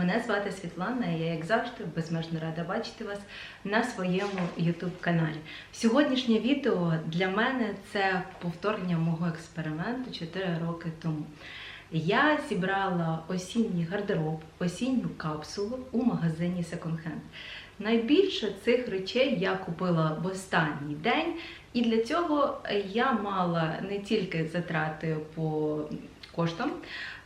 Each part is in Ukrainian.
Мене звати Світлана, і я, як завжди, безмежно рада бачити вас на своєму YouTube каналі. Сьогоднішнє відео для мене це повторення мого експерименту 4 роки тому. Я зібрала осінній гардероб, осінню капсулу у магазині Second Hand. Найбільше цих речей я купила в останній день, і для цього я мала не тільки затрати по коштам.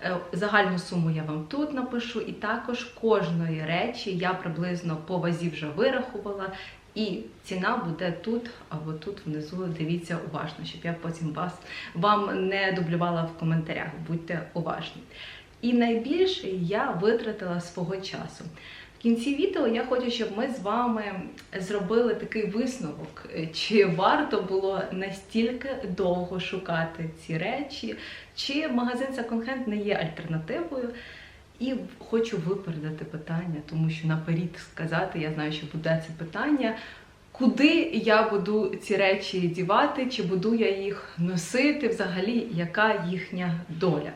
Е, Загальну суму я вам тут напишу, і також кожної речі я приблизно по вазі вже вирахувала. І ціна буде тут або тут внизу. Дивіться уважно, щоб я потім вас вам не дублювала в коментарях. Будьте уважні. І найбільше я витратила свого часу. Кінці відео я хочу, щоб ми з вами зробили такий висновок, чи варто було настільки довго шукати ці речі, чи магазин Hand не є альтернативою. І хочу випередити питання, тому що наперед сказати, я знаю, що буде це питання. Куди я буду ці речі дівати, чи буду я їх носити, взагалі, яка їхня доля?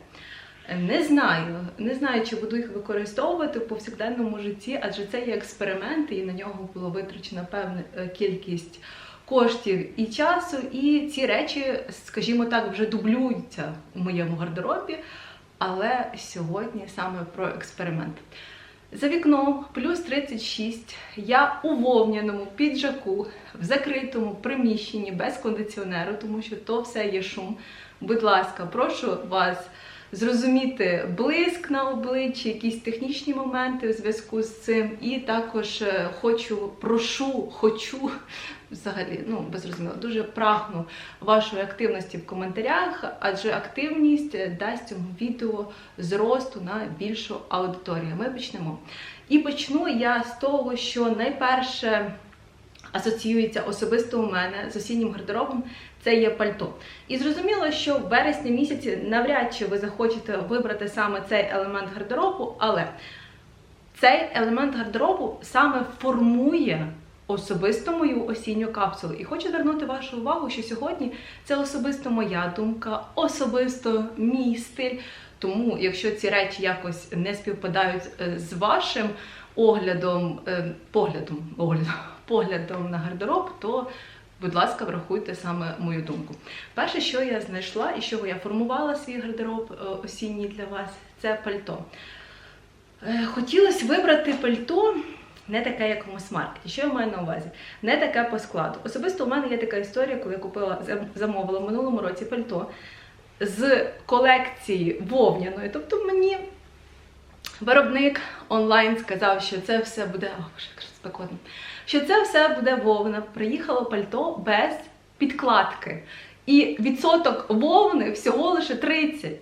Не знаю, не знаю, чи буду їх використовувати в повсякденному житті, адже це є експеримент, і на нього було витрачена певна е, кількість коштів і часу. І ці речі, скажімо так, вже дублюються у моєму гардеробі. Але сьогодні саме про експеримент. За вікном плюс 36. Я у вовняному піджаку в закритому приміщенні без кондиціонеру, тому що то все є шум. Будь ласка, прошу вас зрозуміти блиск на обличчі, якісь технічні моменти у зв'язку з цим. І також е, хочу, прошу, хочу взагалі, ну безрозуміло, дуже прагну вашої активності в коментарях, адже активність дасть цьому відео зросту на більшу аудиторію. Ми почнемо. І почну я з того, що найперше асоціюється особисто у мене з осіннім гардеробом. Це є пальто. І зрозуміло, що в вересні місяці навряд чи ви захочете вибрати саме цей елемент гардеробу, але цей елемент гардеробу саме формує особисто мою осінню капсулу. І хочу звернути вашу увагу, що сьогодні це особисто моя думка, особисто мій стиль. Тому, якщо ці речі якось не співпадають е, з вашим оглядом, е, поглядом, оглядом, поглядом на гардероб, то Будь ласка, врахуйте саме мою думку. Перше, що я знайшла і з чого я формувала свій гардероб е, осінній для вас, це пальто. Е, Хотілося вибрати пальто не таке, як в мас-маркеті. Що я маю на увазі? Не таке по складу. Особисто у мене є така історія, коли я купила замовила в минулому році пальто з колекції вовняної. Тобто мені виробник онлайн сказав, що це все буде. О, боже. Що це все буде вовна. Приїхало пальто без підкладки. І відсоток вовни всього лише 30.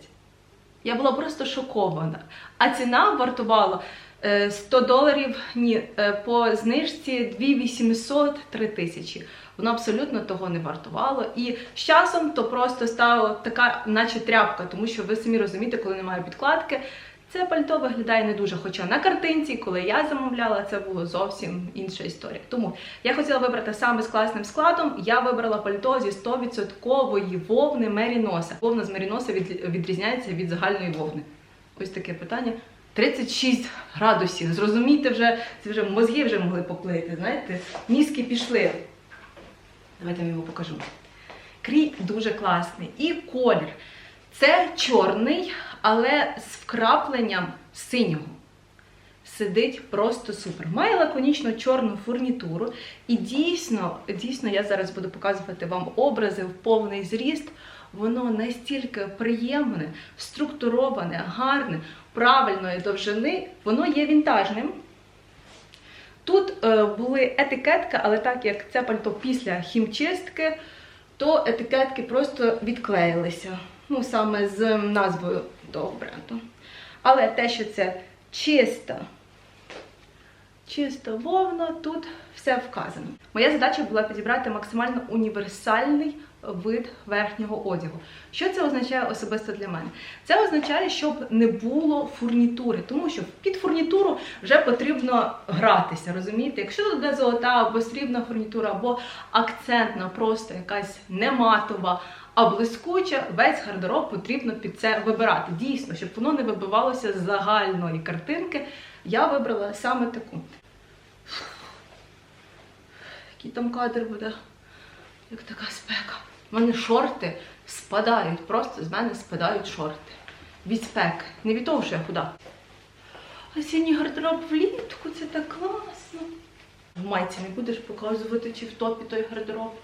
Я була просто шокована. А ціна вартувала е, 100 доларів ні, е, по знижці 2800 3000. Воно абсолютно того не вартувало. І з часом то просто стало така, наче тряпка, тому що ви самі розумієте, коли немає підкладки. Це пальто виглядає не дуже. Хоча на картинці, коли я замовляла, це було зовсім інша історія. Тому я хотіла вибрати саме з класним складом. Я вибрала пальто зі 100% вовни Меріноса. Вовна з Меріноса від, відрізняється від загальної вовни. Ось таке питання. 36 градусів. Зрозумійте, вже це вже мозги вже могли поплити. Знаєте, мізки пішли. Давайте я його покажу. Крій дуже класний. І колір. Це чорний, але з вкрапленням синього. Сидить просто супер. Має лаконічно чорну фурнітуру. І дійсно, дійсно, я зараз буду показувати вам образи в повний зріст. Воно настільки приємне, структуроване, гарне, правильної довжини, воно є вінтажним. Тут е, були етикетки, але так як це пальто після хімчистки, то етикетки просто відклеїлися. Ну, саме з назвою того бренду. Але те, що це чиста, чиста вовна, тут все вказано. Моя задача була підібрати максимально універсальний вид верхнього одягу. Що це означає особисто для мене? Це означає, щоб не було фурнітури, тому що під фурнітуру вже потрібно гратися, розумієте? Якщо буде золота або срібна фурнітура, або акцентна, просто якась нематова, А блискуче весь гардероб потрібно під це вибирати. Дійсно, щоб воно не вибивалося з загальної картинки. Я вибрала саме таку. Який там кадр буде, як така спека. У мене шорти спадають, просто з мене спадають шорти. Від спеки. Не від того, що я худа. Осінній гардероб влітку, це так класно. В майці не будеш показувати, чи в топі той гардероб.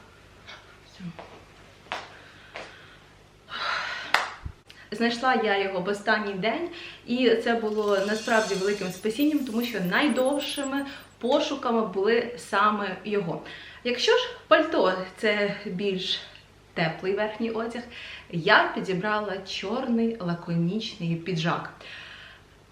Все. Знайшла я його в останній день, і це було насправді великим спасінням, тому що найдовшими пошуками були саме його. Якщо ж пальто це більш теплий верхній одяг, я підібрала чорний лаконічний піджак.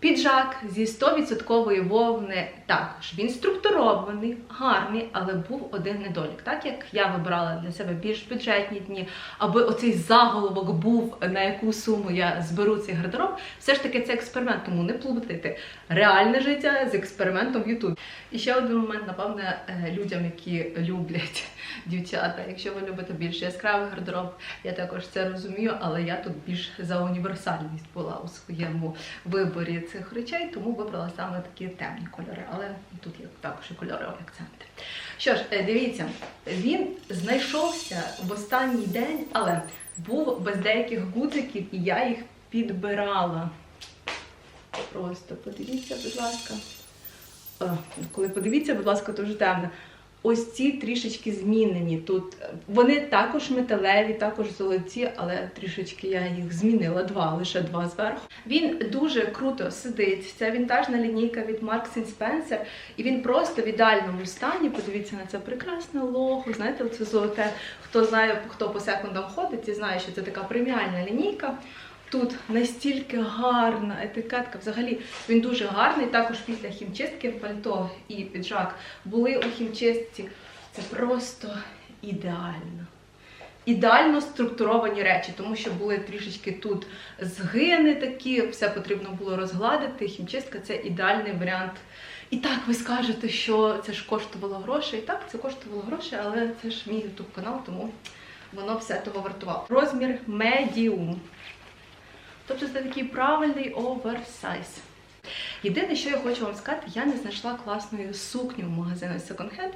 Піджак зі 100% вовни також. Він структурований, гарний, але був один недолік. Так як я вибирала для себе більш бюджетні дні, аби оцей заголовок був, на яку суму я зберу цей гардероб, все ж таки це експеримент, тому не плутайте реальне життя з експериментом в YouTube. І ще один момент, напевне, е, людям, які люблять дівчата. Якщо ви любите більш яскравий гардероб, я також це розумію, але я тут більш за універсальність була у своєму виборі цих речей, тому вибрала саме такі темні кольори. Але тут є також і кольорові акценти. Що ж, е, дивіться, він знайшовся в останній день, але був без деяких гудзиків, і я їх підбирала. Просто подивіться, будь ласка. О, коли подивіться, будь ласка, дуже темно. Ось ці трішечки змінені тут. Вони також металеві, також золоті, але трішечки я їх змінила два, лише два зверху. Він дуже круто сидить. Це вінтажна лінійка від Marks Spencer, і він просто в ідеальному стані. Подивіться на це прекрасне лого. Знаєте, це золоте. Хто знає, хто по секундам ходить, і знає, що це така преміальна лінійка. Тут настільки гарна етикетка. Взагалі він дуже гарний. Також після хімчистки пальто і піджак були у хімчистці. Це просто ідеально. Ідеально структуровані речі, тому що були трішечки тут згини такі, все потрібно було розгладити. Хімчистка це ідеальний варіант. І так ви скажете, що це ж коштувало грошей. Так, це коштувало грошей, але це ж мій YouTube канал, тому воно все того вартувало. Розмір medium. Тобто це такий правильний оверсайз. Єдине, що я хочу вам сказати, я не знайшла класної сукню в магазині Second Hand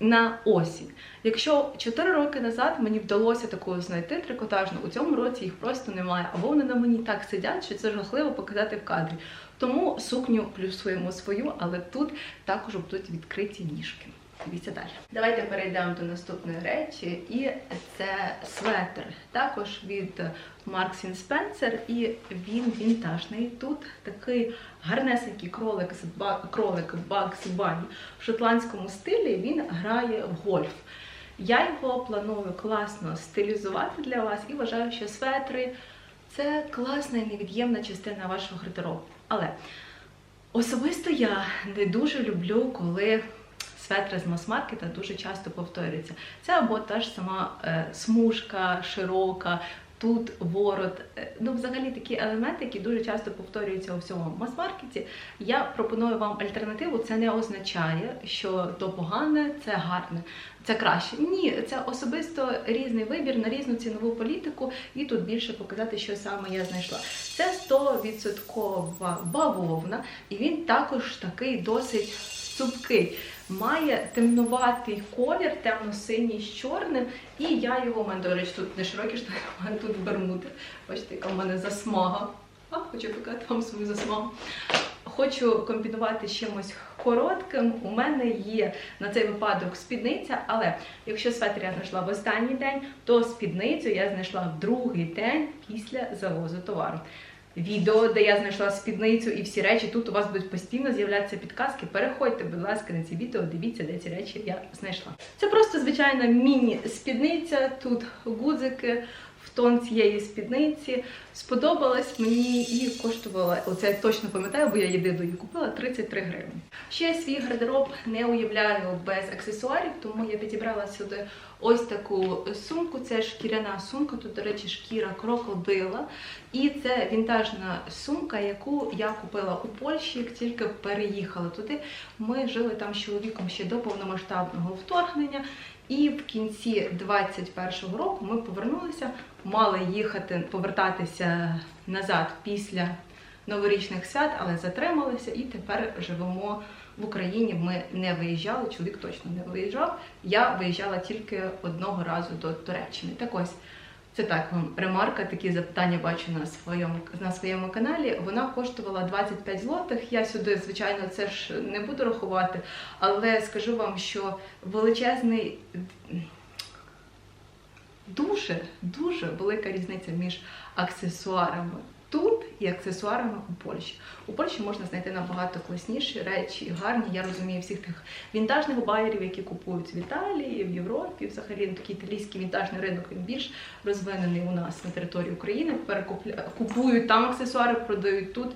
на осінь. Якщо 4 роки назад мені вдалося таку знайти трикотажну, у цьому році їх просто немає, або вони на мені так сидять, що це жахливо показати в кадрі. Тому сукню плюсуємо свою, але тут також будуть відкриті ніжки. Дивіться далі. Давайте перейдемо до наступної речі, і це светр, також від Marks Spencer, і він вінтажний. Тут такий гарнесенький кролик кролик Bugs Bunny в шотландському стилі. Він грає в гольф. Я його планую класно стилізувати для вас і вважаю, що светри це класна і невід'ємна частина вашого гардеробу. Але особисто я не дуже люблю, коли светри з мас-маркета дуже часто повторюються. Це або та ж сама е, смужка широка, тут ворот. Е, Ну, взагалі такі елементи, які дуже часто повторюються у всьому мас-маркеті. Я пропоную вам альтернативу. Це не означає, що то погане, це гарне. Це краще. Ні, це особисто різний вибір на різну цінову політику, і тут більше показати, що саме я знайшла. Це 100% бавовна, і він також такий досить цупкий. Має темнуватий колір, темно-синій з чорним, і я його, у мене, до речі, тут не широкі штани, у мене тут бермуди. Бачите, яка в мене засмага. А, хочу показати вам свою засмагу. Хочу комбінувати з чимось коротким. У мене є на цей випадок спідниця, але якщо светр я знайшла в останній день, то спідницю я знайшла в другий день після завозу товару. Відео, де я знайшла спідницю і всі речі, тут у вас будуть постійно з'являтися підказки. Переходьте, будь ласка, на ці відео, дивіться, де ці речі я знайшла. Це просто звичайна міні-спідниця, тут гудзики тон цієї спідниці. Сподобалась мені і коштувала, оце я точно пам'ятаю, бо я єдину її купила 33 гривні. Ще свій гардероб не уявляю без аксесуарів, тому я підібрала сюди ось таку сумку. Це шкіряна сумка, тут, до речі, шкіра крокодила. І це вінтажна сумка, яку я купила у Польщі, як тільки переїхала туди. Ми жили там з чоловіком ще до повномасштабного вторгнення. І в кінці 21-го року ми повернулися, мали їхати, повертатися назад після новорічних свят, але затрималися і тепер живемо в Україні. Ми не виїжджали, чоловік точно не виїжджав. Я виїжджала тільки одного разу до Туреччини. Так ось. Це так вам ремарка, такі запитання бачу на своєму на своєму каналі. Вона коштувала 25 злотих. Я сюди, звичайно, це ж не буду рахувати, але скажу вам, що величезний дуже дуже велика різниця між аксесуарами тут і аксесуарами у Польщі. У Польщі можна знайти набагато класніші речі, гарні. Я розумію всіх тих вінтажних байерів, які купують в Італії, в Європі. Взагалі ну, такий італійський вінтажний ринок він більш розвинений у нас на території України. Перекупля... купують там аксесуари, продають тут.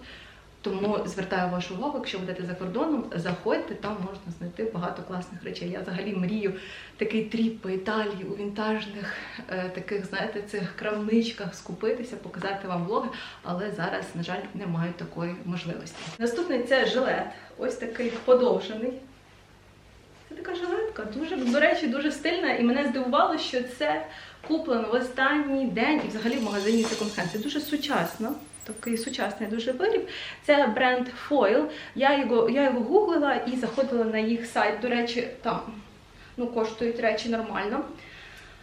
Тому звертаю вашу увагу, якщо будете за кордоном, заходьте, там можна знайти багато класних речей. Я взагалі мрію такий тріп по Італії у вінтажних е, таких, знаєте, цих крамничках скупитися, показати вам влоги, але зараз, на жаль, не маю такої можливості. Наступний це жилет, ось такий подовжений. Це така жилетка, дуже, до речі, дуже стильна, і мене здивувало, що це куплено в останній день і взагалі в магазині Hand. Це дуже сучасно. Такий сучасний дуже виріб. Це бренд Foil. Я його я його гуглила і заходила на їх сайт. До речі, там ну, коштують речі нормально.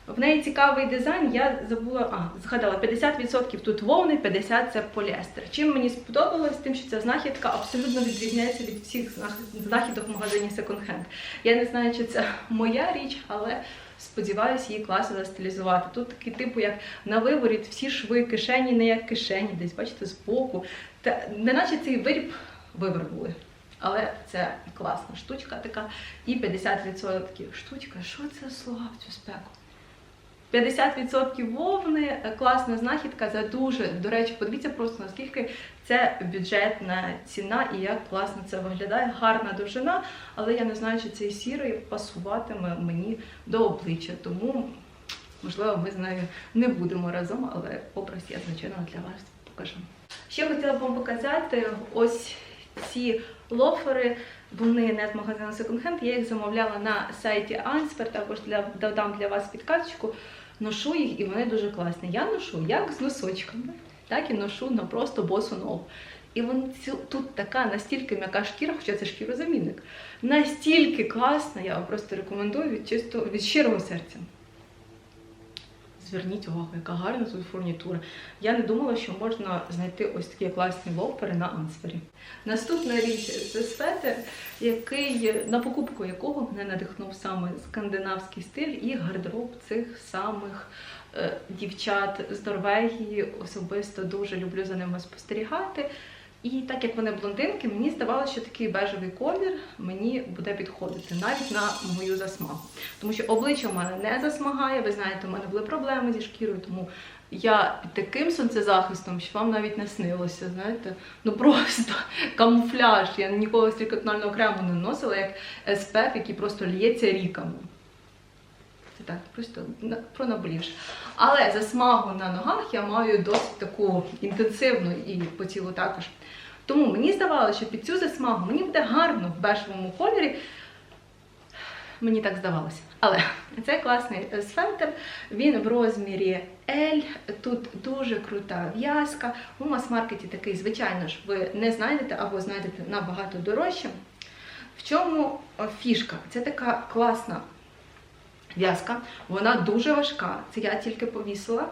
В неї цікавий дизайн, я забула, а, згадала, 50% тут вовни, 50% це поліестер. Чим мені сподобалось, тим, що ця знахідка абсолютно відрізняється від всіх знахідок в магазині Hand. Я не знаю, чи це моя річ, але сподіваюся, її класно застилізувати. Тут такі типу, як на виворіт, всі шви, кишені, не як кишені, десь, бачите, збоку. Та неначе цей виріб вивернули. Але це класна штучка така. І 50% штучка. Що це слова в цю спеку? 50% вовни, класна знахідка за дуже, до речі, подивіться просто наскільки це бюджетна ціна і як класно це виглядає. Гарна довжина, але я не знаю, чи цей сірий пасуватиме мені до обличчя. Тому, можливо, ми з нею не будемо разом, але образ я, звичайно, для вас покажу. Ще хотіла б вам показати ось ці лофери. Вони не з магазину Second Hand, я їх замовляла на сайті Ansper, також для, додам для вас підказочку. Ношу їх і вони дуже класні. Я ношу як з носочками, так і ношу на просто босу ногу. І вони тут така настільки м'яка шкіра, хоча це шкірозамінник, настільки класна, я вам просто рекомендую від чисто від щирого серця. Зверніть увагу, яка гарна тут фурнітура. Я не думала, що можна знайти ось такі класні лофери на Ансфері. Наступна річ це светер, який, на покупку якого мене надихнув саме скандинавський стиль і гардероб цих самих е, дівчат з Норвегії. Особисто дуже люблю за ними спостерігати. І так як вони блондинки, мені здавалося, що такий бежевий колір мені буде підходити навіть на мою засмагу. Тому що обличчя в мене не засмагає. Ви знаєте, у мене були проблеми зі шкірою, тому я під таким сонцезахистом, що вам навіть не снилося. Знаєте, ну просто камуфляж. Я ніколи стільки тонального крему не носила, як SPF, який просто лється ріками. Це так, просто про наболівши. Але засмагу на ногах я маю досить таку інтенсивну і по тілу також. Тому мені здавалося, що під цю засмагу мені буде гарно в бежевому кольорі. Мені так здавалося. Але це класний светр, він в розмірі L, тут дуже крута в'язка. У мас-маркеті такий, звичайно ж, ви не знайдете або знайдете набагато дорожче. В чому фішка? Це така класна в'язка, вона дуже важка. Це я тільки повісила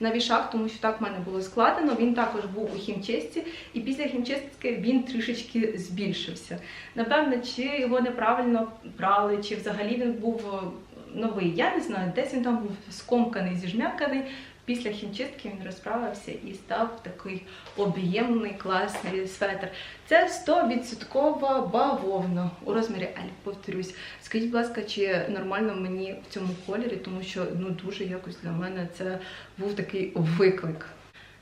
на вішах, тому що так в мене було складено. Він також був у хімчистці, і після хімчистки він трішечки збільшився. Напевно, чи його неправильно прали, чи взагалі він був е, новий. Я не знаю, десь він там був скомканий, зіжмяканий. Після хімчистки він розправився і став такий об'ємний класний светр. Це 100% бавовна у розмірі L, повторюсь. Скажіть, будь ласка, чи нормально мені в цьому кольорі, тому що ну дуже якось для мене це був такий виклик.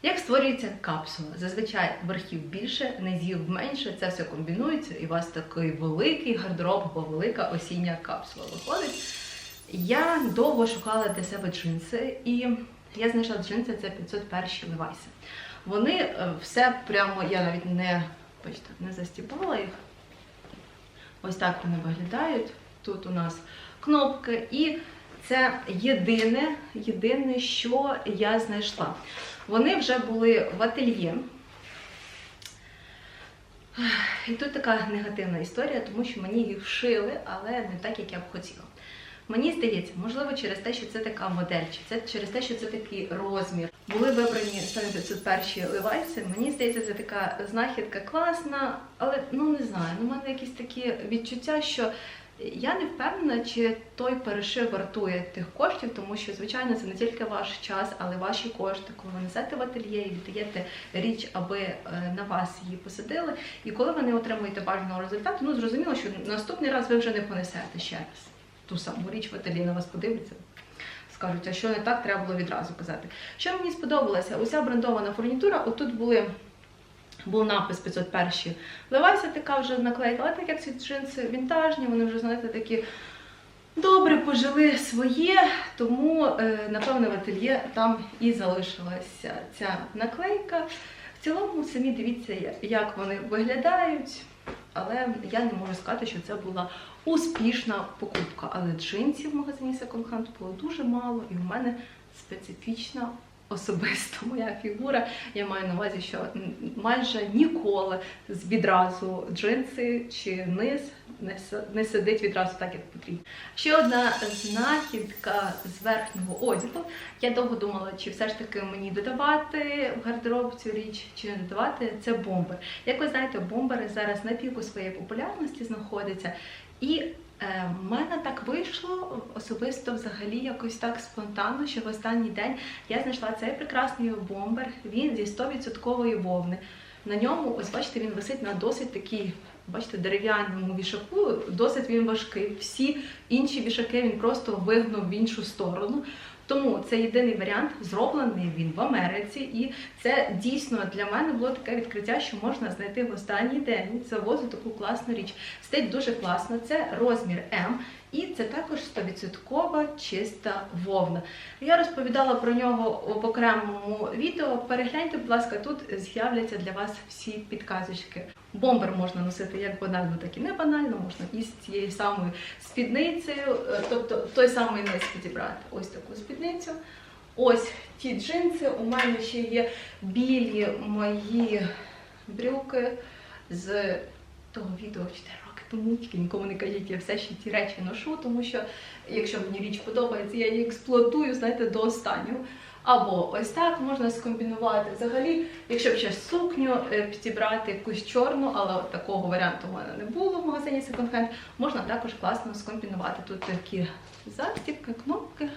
Як створюється капсула? Зазвичай верхів більше, низів менше, це все комбінується, і у вас такий великий гардероб або велика осіння капсула виходить. Я довго шукала для себе джинси і. Я знайшла джинси, це 501 Levi's. Вони е, все прямо, я навіть не бачите, не застібала їх. Ось так вони виглядають. Тут у нас кнопки, і Це єдине, єдине, що я знайшла. Вони вже були в ательє. І тут така негативна історія, тому що мені їх вшили, але не так, як я б хотіла. Мені здається, можливо, через те, що це така модель, чи це через те, що це такий розмір. Були вибрані саме 501 левайси. Мені здається, це така знахідка класна, але ну не знаю. Ну, у мене якісь такі відчуття, що я не впевнена, чи той перешив вартує тих коштів, тому що, звичайно, це не тільки ваш час, але ваші кошти, коли ви несете в ательє і віддаєте річ, аби е, на вас її посадили. І коли ви не отримуєте бажаного результату, ну зрозуміло, що наступний раз ви вже не понесете ще раз ту саму річ в ательє на вас подивляться. Скажуть, а що не так, треба було відразу казати. Що мені сподобалося? Уся брендована фурнітура, отут були. Був напис 501 Левайся така вже наклейка, але так як ці джинси вінтажні, вони вже, знаєте, такі добре пожили своє, тому, е, напевно, в ательє там і залишилася ця наклейка. В цілому, самі дивіться, як вони виглядають, але я не можу сказати, що це була успішна покупка. Але джинсів в магазині Second Hand було дуже мало, і в мене специфічна особисто моя фігура. Я маю на увазі, що майже ніколи відразу джинси чи низ не, сидить відразу так, як потрібно. Ще одна знахідка з верхнього одягу. Я довго думала, чи все ж таки мені додавати в гардероб цю річ, чи не додавати. Це бомбер. Як ви знаєте, бомбери зараз на піку своєї популярності знаходяться. І Е, В мене так вийшло особисто взагалі якось так спонтанно, що в останній день я знайшла цей прекрасний бомбер. Він зі 100% вовни. На ньому, ось бачите, він висить на досить такій, бачите, дерев'яному вішаку. Досить він важкий. Всі інші вішаки він просто вигнув в іншу сторону. Тому це єдиний варіант, зроблений він в Америці, і це дійсно для мене було таке відкриття, що можна знайти в останній день завозу таку класну річ. Стить дуже класно. Це розмір М, і це також 100% чиста вовна. Я розповідала про нього в окремому відео. Перегляньте, будь ласка, тут з'являться для вас всі підказочки. Бомбер можна носити як банально, так і не банально, можна із цією самою спідницею, е, тобто той самий низ підібрати. Ось таку спідницю. Ось ті джинси. У мене ще є білі мої брюки з того відео 4 роки нікому не кажіть, я все ще ті речі ношу, тому що якщо мені річ подобається, я її експлуатую, знаєте, до останнього. Або ось так можна скомбінувати. Взагалі, якщо б ще сукню е, підібрати якусь чорну, але такого варіанту у мене не було в магазині Second Hand, можна також класно скомбінувати. Тут такі застібки, кнопки.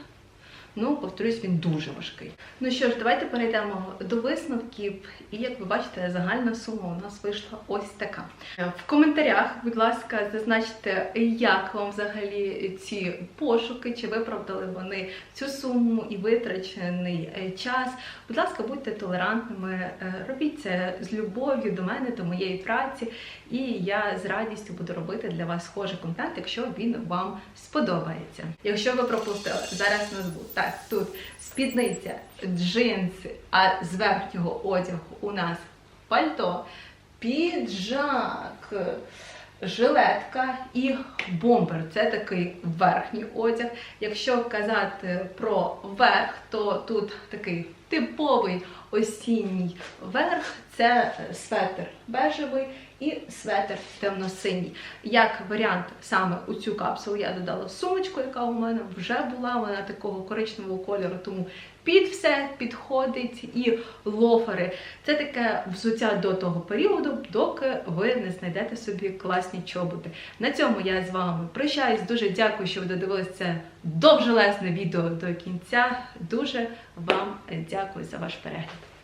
Ну, повторюсь, він дуже важкий. Ну що ж, давайте перейдемо до висновків. І як ви бачите, загальна сума у нас вийшла ось така. В коментарях, будь ласка, зазначте, як вам взагалі ці пошуки, чи виправдали вони цю суму і витрачений е, час. Будь ласка, будьте толерантними, е, робіть це з любов'ю до мене, до моєї праці, і я з радістю буду робити для вас схожий контент, якщо він вам сподобається. Якщо ви пропустили, зараз назву так, тут спідниця, джинси, а з верхнього одягу у нас пальто, піджак. Жилетка і бомбер це такий верхній одяг. Якщо казати про верх, то тут такий типовий осінній верх це светр бежевий і светр темно-синій. Як варіант саме у цю капсулу я додала сумочку, яка у мене вже була, вона такого коричневого кольору, тому під все підходить і лофери. Це таке взуття до того періоду, доки ви не знайдете собі класні чоботи. На цьому я з вами прощаюсь. Дуже дякую, що ви додивилися це довжелезне відео до кінця. Дуже вам дякую за ваш перегляд.